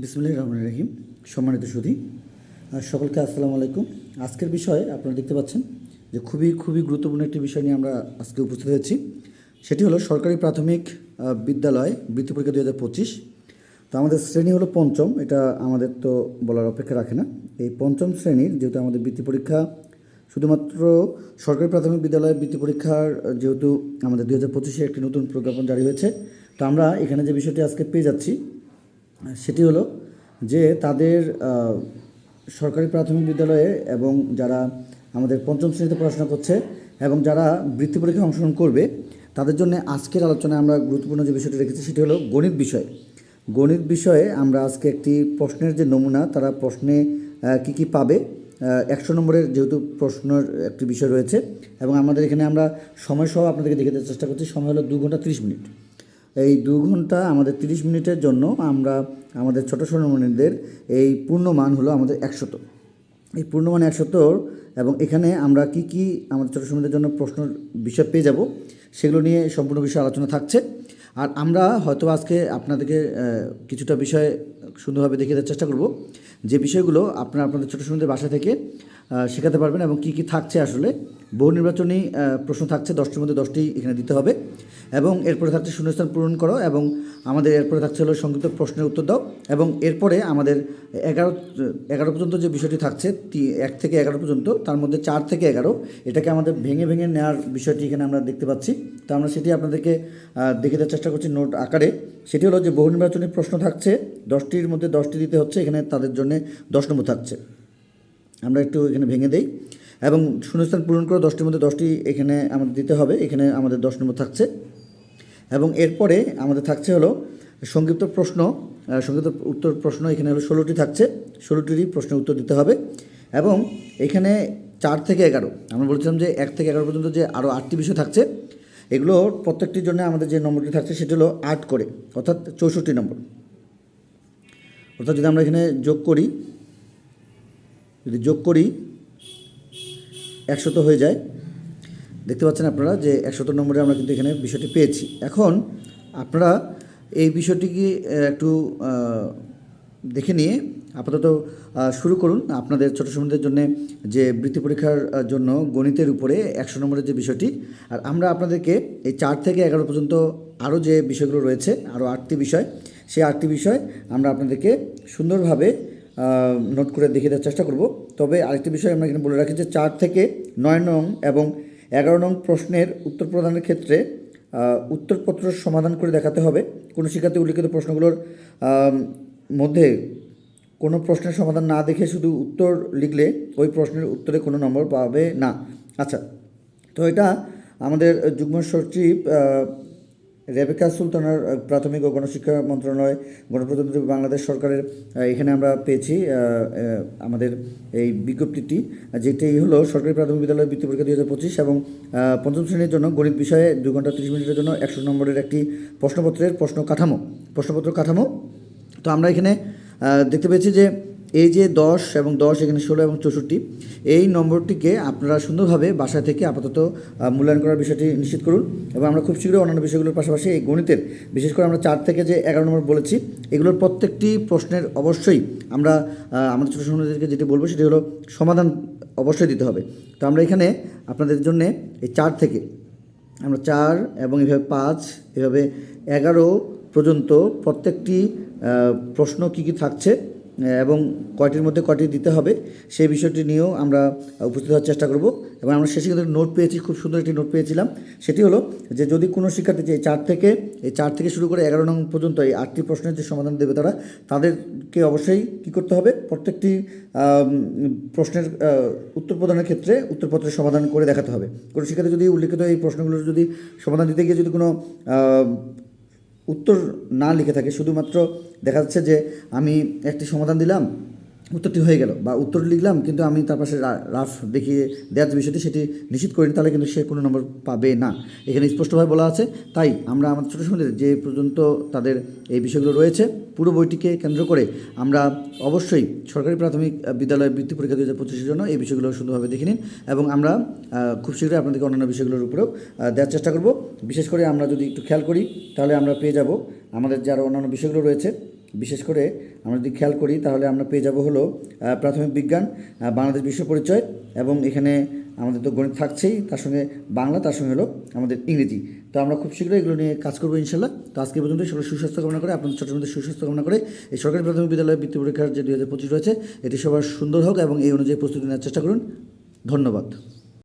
বিসমুল্লাহ রহমান রহিম। সম্মানিত সুধী সকলকে আসসালামু আলাইকুম। আজকের বিষয়ে আপনারা দেখতে পাচ্ছেন যে খুবই খুবই গুরুত্বপূর্ণ একটি বিষয় নিয়ে আমরা আজকে উপস্থিত হয়েছি। সেটি হলো সরকারি প্রাথমিক বিদ্যালয় বৃত্তি পরীক্ষা দু হাজার পঁচিশ। তো আমাদের শ্রেণি হলো পঞ্চম, এটা আমাদের তো বলার অপেক্ষা রাখে না। এই পঞ্চম শ্রেণির যেহেতু আমাদের বৃত্তি পরীক্ষা, শুধুমাত্র সরকারি প্রাথমিক বিদ্যালয়ের বৃত্তি পরীক্ষার, যেহেতু আমাদের দু হাজার পঁচিশে একটি নতুন প্রজ্ঞাপন জারি হয়েছে। তো আমরা এখানে যে বিষয়টি আজকে পেয়ে যাচ্ছি সেটি হলো যে তাদের সরকারি প্রাথমিক বিদ্যালয়ে এবং যারা আমাদের পঞ্চম শ্রেণীতে পড়াশোনা করছে এবং যারা বৃত্তি পরীক্ষায় অংশগ্রহণ করবে, তাদের জন্য আজকের আলোচনায় আমরা গুরুত্বপূর্ণ যে বিষয়টি রেখেছি সেটি হলো গণিত বিষয়। গণিত বিষয়ে আমরা আজকে একটি প্রশ্নের যে নমুনা, তারা প্রশ্নে কী কী পাবে একশো নম্বরের যেহেতু প্রশ্নের একটি বিষয় রয়েছে এবং আমাদের এখানে আমরা সময় সহ আপনাদেরকে দেখে দেওয়ার চেষ্টা করছি। সময় হলো দু ঘণ্টা তিরিশ মিনিট। এই দু ঘণ্টা আমাদের তিরিশ মিনিটের জন্য আমরা আমাদের ছোটো সোনামণিদের এই পূর্ণমান হলো আমাদের একশত। এই পূর্ণমান একশতর এবং এখানে আমরা কি কি আমাদের ছোটো সোনামণিদের জন্য প্রশ্ন বিষয় পেয়ে যাব, সেগুলো নিয়ে সম্পূর্ণ বিষয়ে আলোচনা থাকছে। আর আমরা হয়তো আজকে আপনাদেরকে কিছুটা বিষয় সুন্দরভাবে দেখিয়ে দেওয়ার চেষ্টা করব। যে বিষয়গুলো আপনারা আপনাদের ছোটো সোনাদের বাসা থেকে শেখাতে পারবেন এবং কি কি থাকছে আসলে। বহু নির্বাচনী প্রশ্ন থাকছে, দশটির মধ্যে দশটি এখানে দিতে হবে। এবং এরপরে থাকছে শূন্যস্থান পূরণ করো এবং আমাদের এরপরে থাকছে হলো সংক্ষিপ্ত প্রশ্নের উত্তর দাও এবং এরপরে আমাদের এগারো এগারো পর্যন্ত যে বিষয়টি থাকছে এক থেকে এগারো পর্যন্ত, তার মধ্যে চার থেকে এগারো, এটাকে আমাদের ভেঙে ভেঙে নেওয়ার বিষয়টি এখানে আমরা দেখতে পাচ্ছি। তো আমরা সেটি আপনাদেরকে দেখে দেওয়ার চেষ্টা করছি নোট আকারে। সেটি হলো যে বহু নির্বাচনী প্রশ্ন থাকছে, দশটির মধ্যে দশটি দিতে হচ্ছে, এখানে তাদের জন্য দশ নম্বর থাকছে। আমরা একটু এখানে ভেঙে দেই। এবং শূন্যস্থান পূরণ করে দশটির মধ্যে দশটি এখানে আমাদের দিতে হবে, এখানে আমাদের দশ নম্বর থাকছে। এবং এরপরে আমাদের থাকছে হলো সংক্ষিপ্ত প্রশ্ন সংক্ষিপ্ত উত্তর প্রশ্ন, এখানে হলো ষোলোটি থাকছে। ষোলোটিরই প্রশ্নের উত্তর দিতে হবে। এবং এখানে চার থেকে এগারো, আমরা বলছিলাম যে এক থেকে এগারো পর্যন্ত যে আরও আটটি বিষয় থাকছে এগুলোর প্রত্যেকটির জন্য আমাদের যে নম্বরটি থাকছে সেটি হলো আট করে, অর্থাৎ চৌষট্টি নম্বর। অর্থাৎ যদি আমরা এখানে যোগ করি, যদি যোগ করি, একশত হয়ে যায়। দেখতে পাচ্ছেন আপনারা যে একশত নম্বরে আমরা কিন্তু এখানে বিষয়টি পেয়েছি। এখন আপনারা এই বিষয়টিকে একটু দেখে নিয়ে আপাতত শুরু করুন। আপনাদের ছোটো সময়দের জন্য যে বৃত্তি পরীক্ষার জন্য গণিতের উপরে একশো নম্বরের যে বিষয়টি, আর আমরা আপনাদেরকে এই চার থেকে এগারো পর্যন্ত আরও যে বিষয়গুলো রয়েছে, আরও আটটি বিষয়, সেই আটটি বিষয় আমরা আপনাদেরকে সুন্দরভাবে নোট করে দেখিয়ে দেওয়ার চেষ্টা করব। তবে আরেকটি বিষয় আমরা এখানে বলে রাখি যে চার থেকে নয় নং এবং এগারো নং প্রশ্নের উত্তর প্রদানের ক্ষেত্রে উত্তরপত্র সমাধান করে দেখাতে হবে। কোনো শিক্ষার্থী উল্লিখিত প্রশ্নগুলোর মধ্যে কোনো প্রশ্নের সমাধান না দেখে শুধু উত্তর লিখলে ওই প্রশ্নের উত্তরে কোনো নম্বর পাবে না। আচ্ছা তো এটা আমাদের যুগ্ম সচিব রেবেকা সুলতানার প্রাথমিক ও গণশিক্ষা মন্ত্রণালয়, গণপ্রজাতন্ত্রী বাংলাদেশ সরকারের এখানে আমরা পেয়েছি আমাদের এই বিজ্ঞপ্তিটি, যেটি হলো সরকারি প্রাথমিক বিদ্যালয় বৃত্তি পরীক্ষা দুই হাজার পঁচিশ এবং পঞ্চম শ্রেণির জন্য গণিত বিষয়ে দু ঘণ্টা তিরিশ মিনিটের জন্য একশো নম্বরের একটি প্রশ্নপত্রের প্রশ্ন কাঠামো, প্রশ্নপত্র কাঠামো। তো আমরা এখানে দেখতে পেয়েছি যে এই যে দশ এবং দশ এখানে ষোলো এবং চৌষট্টি, এই নম্বরটিকে আপনারা সুন্দরভাবে বাসা থেকে আপাতত মূল্যায়ন করার বিষয়টি নিশ্চিত করুন এবং আমরা খুব শীঘ্রই অন্যান্য বিষয়গুলোর পাশাপাশি এই গণিতের, বিশেষ করে আমরা চার থেকে যে এগারো নম্বর বলেছি, এগুলোর প্রত্যেকটি প্রশ্নের অবশ্যই আমরা আমাদের ছোটো সন্তানদেরকে যেটি বলব সেটি হলো সমাধান অবশ্যই দিতে হবে। তো আমরা এখানে আপনাদের জন্যে এই চার থেকে, আমরা চার এবং এভাবে পাঁচ, এভাবে এগারো পর্যন্ত প্রত্যেকটি প্রশ্ন কী কী থাকছে এবং কয়টির মধ্যে কয়টি দিতে হবে, সেই বিষয়টি নিয়েও আমরা উপস্থিত হওয়ার চেষ্টা করব। এবং আমরা শেষে কিন্তু নোট পেয়েছি, খুব সুন্দর একটি নোট পেয়েছিলাম। সেটি হলো যে যদি কোনো শিক্ষার্থী যে চার থেকে, এই চার থেকে শুরু করে এগারো নং পর্যন্ত এই আটটি প্রশ্নের যে সমাধান দেবে তারা, তাদেরকে অবশ্যই কী করতে হবে? প্রত্যেকটি প্রশ্নের উত্তর প্রদানের ক্ষেত্রে উত্তরপত্রের সমাধান করে দেখাতে হবে। কোনো শিক্ষার্থী যদি উল্লিখিত এই প্রশ্নগুলোর যদি সমাধান দিতে গিয়ে যদি কোনো উত্তর না লিখে থাকে। শুধুমাত্র দেখা যাচ্ছে যে আমি একটি সমাধান দিলাম উত্তরটি হয়ে গেল বা উত্তর লিখলাম, কিন্তু আমি তার পাশে রাফ দেখিয়ে দেওয়ার যে বিষয়টি সেটি নিশ্চিত করিনি তাহলে কিন্তু সে কোনো নম্বর পাবে না। এখানে স্পষ্টভাবে বলা আছে, তাই আমরা আমাদের ছোটো সময় যে পর্যন্ত তাদের এই বিষয়গুলো রয়েছে, পুরো বইটিকে কেন্দ্র করে আমরা অবশ্যই সরকারি প্রাথমিক বিদ্যালয় বৃত্তি পরীক্ষা দু হাজার পঁচিশের জন্য এই বিষয়গুলো সুন্দরভাবে দেখে নিন এবং আমরা খুব শীঘ্রই আপনাদেরকে অন্যান্য বিষয়গুলোর উপরেও দেওয়ার চেষ্টা করব। বিশেষ করে আমরা যদি একটু খেয়াল করি, তাহলে আমরা পেয়ে যাব আমাদের যে আরও অন্যান্য বিষয়গুলো রয়েছে বিশেষ করে আমরা যদি খেয়াল করি, তাহলে আমরা পেয়ে যাব হলো প্রাথমিক বিজ্ঞান বাংলাদেশ বিশ্ব পরিচয় এবং এখানে আমাদের তো গণিত থাকছেই, তার সঙ্গে বাংলা, তার সঙ্গে হলো আমাদের ইংরেজি। তো আমরা খুব শীঘ্রই এগুলো নিয়ে কাজ করব ইনশাল্লাহ। তো আজকে পর্যন্ত সকলে সুস্বাস্থ্য কামনা করে, আপনাদের ছোটো মধ্যে সুস্বাস্থ্য কামনা করে, এই সরকারি প্রাথমিক বিদ্যালয়ের বৃত্তি পরীক্ষার যে দুই হাজার পঁচিশ রয়েছে, এটি সবার সুন্দর হোক এবং এই অনুযায়ী প্রস্তুতি নেওয়ার চেষ্টা করুন। ধন্যবাদ।